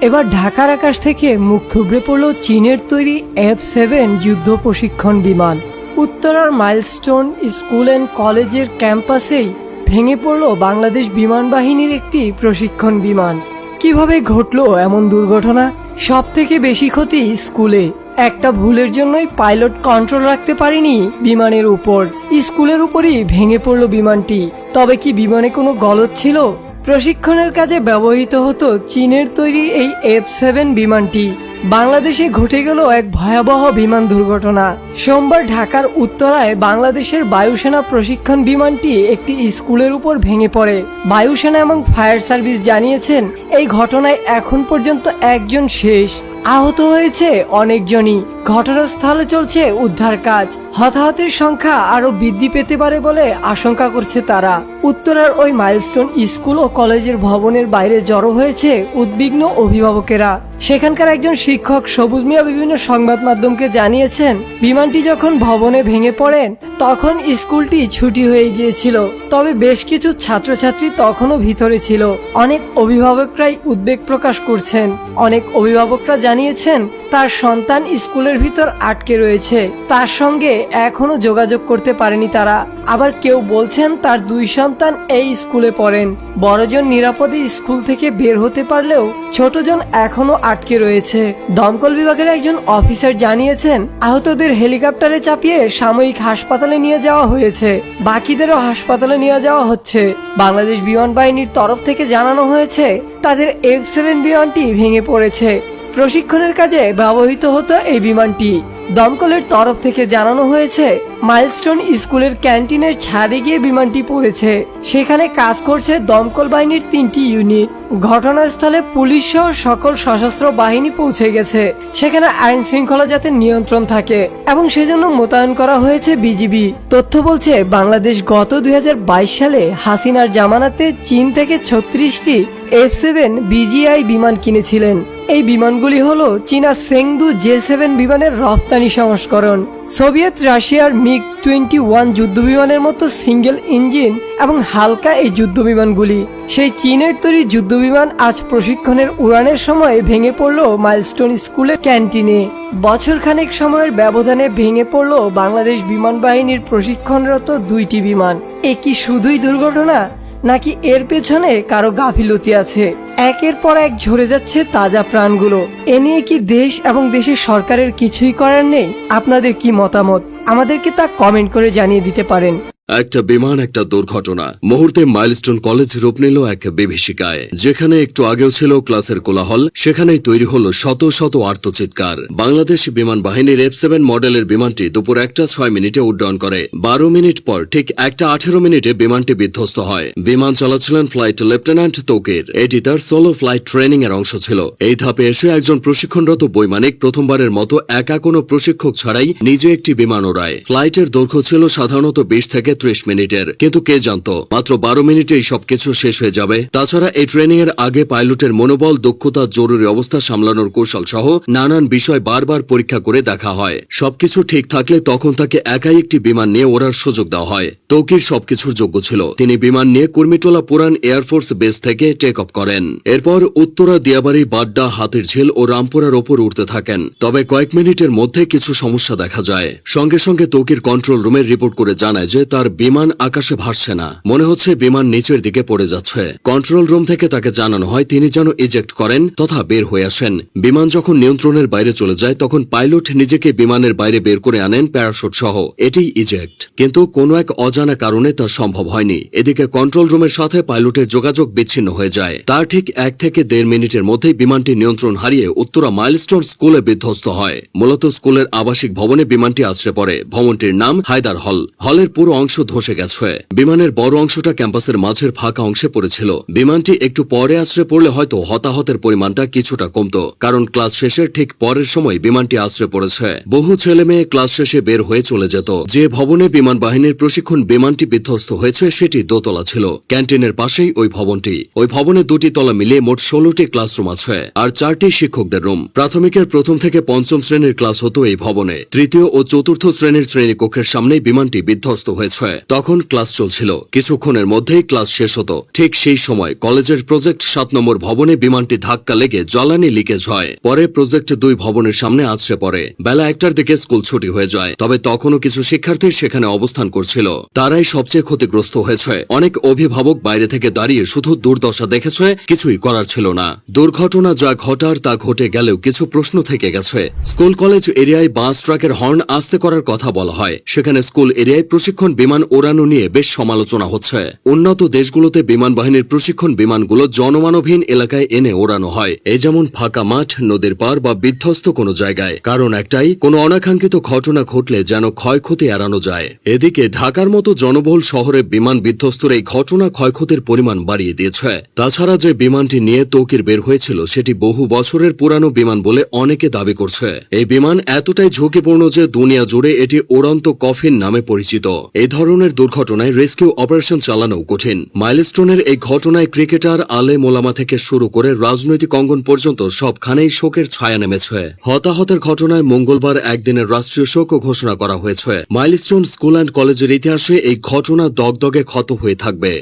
এবার ঢাকার আকাশ থেকে মুখ থুবড়ে পড়ল চীনের তৈরি এফ সেভেন যুদ্ধ প্রশিক্ষণ বিমান। উত্তরার মাইলস্টোন স্কুল অ্যান্ড কলেজের ক্যাম্পাসেই ভেঙে পড়ল বাংলাদেশ বিমান বাহিনীর একটি প্রশিক্ষণ বিমান। কীভাবে ঘটলো এমন দুর্ঘটনা? সব থেকে বেশি ক্ষতি স্কুলে। একটা ভুলের জন্যই পাইলট কন্ট্রোল রাখতে পারেনি বিমানের উপর। স্কুলের উপরই ভেঙে পড়ল বিমানটি। তবে কি বিমানে কোনো গলদ ছিল? প্রশিক্ষণের কাজে ব্যবহৃত হতো চীনের তৈরি এই এফ সেভেন বিমানটি। বাংলাদেশে ঘটে গেল এক ভয়াবহ বিমান দুর্ঘটনা। সোমবার ঢাকার উত্তরায় বাংলাদেশের বায়ুসেনা প্রশিক্ষণ বিমানটি একটি স্কুলের উপর ভেঙে পড়ে। বায়ুসেনা এবং ফায়ার সার্ভিস জানিয়েছেন, এই ঘটনায় এখন পর্যন্ত একজন শেষ। আহত হয়েছে অনেকজনই। ঘটনাস্থলে চলছে উদ্ধার কাজ। হতাহতের সংখ্যা আরও বৃদ্ধি পেতে পারে বলে আশঙ্কা করছে তারা। উত্তরার ওই মাইলস্টোন স্কুল ও কলেজের ভবনের বাইরে জড়ো হয়েছে উদ্বিগ্ন অভিভাবকেরা। সেখানকার একজন শিক্ষক সবুজ মিয়া বিভিন্ন সংবাদ মাধ্যমকে জানিয়েছেন, বিমানটি যখন ভবনে ভেঙে পড়েন, তখন স্কুলটি ছুটি হয়ে গিয়েছিল। তবে বেশ কিছু ছাত্রছাত্রী তখনও ভিতরে ছিল। অনেক অভিভাবকরাই উদ্বেগ প্রকাশ করছেন। অনেক অভিভাবকরা জানিয়েছেন, তার সন্তান স্কুলের ভিতর আটকে রয়েছে। তার সঙ্গে এখনও যোগাযোগ করতে পারেনি তারা। আবার কেউ বলছেন তার দুই সন্তান এই স্কুলে পড়েন। বড়জন নিরাপদে স্কুল থেকে বের হতে পারলেও ছোটজন এখনও আটকে রয়েছে। দমকল বিভাগের একজন অফিসার জানিয়েছেন, আহতদের হেলিকপ্টারে চাপিয়ে সাময়িক হাসপাতালে নিয়ে যাওয়া হয়েছে। বাকিদেরও হাসপাতালে নিয়ে যাওয়া হচ্ছে। বাংলাদেশ বিমান বাহিনীর তরফ থেকে জানানো হয়েছে, তাদের এফ সেভেন বিমানটি ভেঙে পড়েছে। প্রশিক্ষণের কাজে ব্যবহৃত হতো এই বিমানটি। দমকলের তরফ থেকে জানানো হয়েছে, মাইলস্টোন স্কুলের ক্যান্টিনের ছাদে গিয়ে বিমানটি পড়েছে। সেখানে কাজ করছে দমকল বাহিনীর তিনটি ইউনিট। ঘটনাস্থলে পুলিশ সহ সকল সশস্ত্র বাহিনী পৌঁছে গেছে। সেখানে আইন শৃঙ্খলা যাতে নিয়ন্ত্রণ থাকে এবং সেজন্য মোতায়েন করা হয়েছে বিজিবি। তথ্য বলছে, বাংলাদেশ গত দুই হাজার বাইশ সালে হাসিনার জামানাতে চীন থেকে ছত্রিশটি এফ সেভেন বিজিআই বিমান কিনেছিলেন। এই বিমানগুলি হলো চীনা সেংদু জে সেভেন বিমানের রপ্তানি সংস্করণ। সোভিয়েত রাশিয়ার মিগ টোয়েন্টি ওয়ান যুদ্ধবিমানের মতো সিঙ্গেল ইঞ্জিন এবং হালকা এই যুদ্ধবিমানগুলি। সেই চীনের তৈরি যুদ্ধবিমান আজ প্রশিক্ষণের উড়ানের সময় ভেঙে পড়ল মাইলস্টোন স্কুলের ক্যান্টিনে। বছরখানেক সময়ের ব্যবধানে ভেঙে পড়ল বাংলাদেশ বিমান বাহিনীর প্রশিক্ষণরত দুইটি বিমান। এ কি শুধুই দুর্ঘটনা? নাকি এর পেছনে কারও গাফিলতি আছে? একের পর এক ঝরে যাচ্ছে তাজা প্রাণগুলো। এ নিয়ে কি দেশ এবং দেশের সরকারের কিছুই করার নেই? আপনাদের কি মতামত? আমাদেরকে তা কমেন্ট করে জানিয়ে দিতে পারেন। একটা বিমান, একটা দুর্ঘটনা। মুহূর্তে মাইলস্টোন কলেজ রূপ নিল এক বিভীষিকায়। যেখানে একটু আগেও ছিল ক্লাসের কোলাহল, সেখানেই তৈরি হল শত শত আর্তচিৎকার বাংলাদেশ বিমান বাহিনীর এফ সেভেন মডেলের বিমানটি দুপুর একটা ছয় মিনিটে উড্ডয়ন করে। বারো মিনিট পর ঠিক একটা আঠেরো মিনিটে বিমানটি বিধ্বস্ত হয়। বিমান চালাচ্ছিলেন ফ্লাইট লেফটেন্যান্ট তৌকির। এটি তার সোলো ফ্লাইট ট্রেনিং এর অংশ ছিল। এই ধাপে এসে একজন প্রশিক্ষণরত বৈমানিক প্রথমবারের মতো একা কোনো প্রশিক্ষক ছাড়াই নিজে একটি বিমান ওড়ায়। ফ্লাইটের দৈর্ঘ্য ছিল সাধারণত বিশ থেকে ত্রিশ মিনিটের। কিন্তু কে জানতো? মাত্র বারো মিনিটেই সবকিছু শেষ হয়ে যাবে। তাছাড়া এই ট্রেনিং এর আগে পাইলটের মনোবল, দক্ষতা, জরুরি অবস্থা সামলানোর কৌশল সহ নানান বিষয় বারবার পরীক্ষা করে দেখা হয়। সবকিছু ঠিক থাকলে তখন তাকে একাই একটি বিমান নিয়ে ওড়ার সুযোগ দেওয়া হয়। তৌকির সবকিছুর যোগ্য ছিল। তিনি বিমান নিয়ে কুর্মিটোলা পুরান এয়ারফোর্স বেস থেকে টেক অফ করেন। এরপর উত্তরা, দিয়াবাড়ি, বাড্ডা হাতির ঝিল ও রামপুরার ওপর উঠতে থাকেন। তবে কয়েক মিনিটের মধ্যে কিছু সমস্যা দেখা যায়। সঙ্গে সঙ্গে তৌকির কন্ট্রোল রুমে রিপোর্ট করে জানায় যে তার বিমান আকাশে ভাসছে না। মনে হচ্ছে বিমান নিচের দিকে পড়ে যাচ্ছে। কন্ট্রোল রুম থেকে তাকে জানানো হয়, তিনি যেন ইজেক্ট করেন তথা বের হয়ে আসেন। বিমান যখন নিয়ন্ত্রণের বাইরে চলে যায়, তখন পাইলট নিজেকে বিমানের বাইরে বের করে আনেন প্যারাশুট সহ। এটি ইজেক্ট। কিন্তু কোনো এক অজানা কারণে তা সম্ভব হয়নি। এদিকে কন্ট্রোল রুমের সাথে পাইলটের যোগাযোগ বিচ্ছিন্ন হয়ে যায়। তার ঠিক এক থেকে দেড় মিনিটের মধ্যেই বিমানটি নিয়ন্ত্রণ হারিয়ে উত্তরা মাইলস্টোন স্কুলে বিধ্বস্ত হয়। মূলত স্কুলের আবাসিক ভবনে বিমানটি আছড়ে পড়ে। ভবনটির নাম হায়দার হল। হলের পুরো অংশ ধসে গেছে। বিমানের বড় অংশটা ক্যাম্পাসের মাঝের ফাঁকা অংশে পড়েছিল। বিমানটি একটু পরে আছড়ে পড়লে হয়তো হতাহতের পরিমাণটা কিছুটা কমত। কারণ ক্লাস শেষের ঠিক পরের সময় বিমানটি আছড়ে পড়েছে। বহু ছেলে মেয়ে ক্লাস শেষে বের হয়ে চলে যেত। যে ভবনে বিমান বাহিনীর প্রশিক্ষণ বিমানটি বিধ্বস্ত হয়েছে, সেটি দোতলা ছিল। ক্যান্টিনের পাশেই ওই ভবনটি। ওই ভবনে দুটি তলা মিলিয়ে মোট ষোলোটি ক্লাসরুম আছে আর চারটি শিক্ষকদের রুম। প্রাথমিকের প্রথম থেকে পঞ্চম শ্রেণির ক্লাস হতো এই ভবনে। তৃতীয় ও চতুর্থ শ্রেণির শ্রেণীকক্ষের সামনেই বিমানটি বিধ্বস্ত হয়েছে। গেছে তখন ক্লাস চলছিল। কিছুক্ষণের মধ্যেই ক্লাস শেষ হতো। ঠিক সেই সময় কলেজের প্রজেক্ট সাত নম্বর ভবনে বিমানটি ধাক্কা লেগে জ্বালানি লিকেজ হয়। পরে প্রজেক্ট দুই ভবনের সামনে আছড়ে পড়ে। বেলা একটার দিকে স্কুল ছুটি হয়ে যায়। তবে তখনও কিছু শিক্ষার্থী সেখানে অবস্থান করছিল। তারাই সবচেয়ে ক্ষতিগ্রস্ত হয়েছে। অনেক অভিভাবক বাইরে থেকে দাঁড়িয়ে শুধু দুর্দশা দেখেছে, কিছুই করার ছিল না। দুর্ঘটনা যা ঘটার তা ঘটে গেলেও কিছু প্রশ্ন থেকে গেছে। স্কুল কলেজ এরিয়ায় বাস ট্রাকের হর্ন আস্তে করার কথা বলা হয়। সেখানে স্কুল এরিয়ায় প্রশিক্ষণ বিমান ওড়ানো নিয়ে বেশ সমালোচনা হচ্ছে। উন্নত দেশগুলোতে বিমান বাহিনীর প্রশিক্ষণ বিমানগুলো জনমানবহীন এলাকায় এনে ওড়ানো হয়। এই যেমন ফাঁকা মাঠ, নদীর পার বা বিধ্বস্ত কোনো জায়গায়। কারণ একটাই, কোনো অনাকাঙ্ক্ষিত ঘটনা ঘটলে যেন ক্ষয়ক্ষতি এড়ানো যায়। এদিকে, ঢাকার মতো জনবহুল শহরে বিমান বিধ্বস্তর এই ঘটনা ক্ষয়ক্ষতির পরিমাণ বাড়িয়ে দিয়েছে। তাছাড়া যে বিমানটি নিয়ে তৌকির বের হয়েছিল, সেটি বহু বছরের পুরানো বিমান বলে অনেকে দাবি করছে। এই বিমান এতটাই ঝুঁকিপূর্ণ যে দুনিয়া জুড়ে এটি ওড়ন্ত কফিন নামে পরিচিত। এই ধরনের দুর্ঘটনায় রেস্কিউ অপারেশন চালানো কঠিন। মাইলস্টোনের এই ঘটনায় ক্রিকেটার আলে মোলামা থেকে শুরু করে রাজনৈতিক অঙ্গন পর্যন্ত সবখানেই শোকের ছায়া নেমেছে। হতাহতের ঘটনায় মঙ্গলবার একদিনের রাষ্ট্রীয় শোকও ঘোষণা করা হয়েছে। মাইলস্টোন স্কুল অ্যান্ড কলেজের ইতিহাসে এই ঘটনা দগদগে ক্ষত হয়ে থাকবে।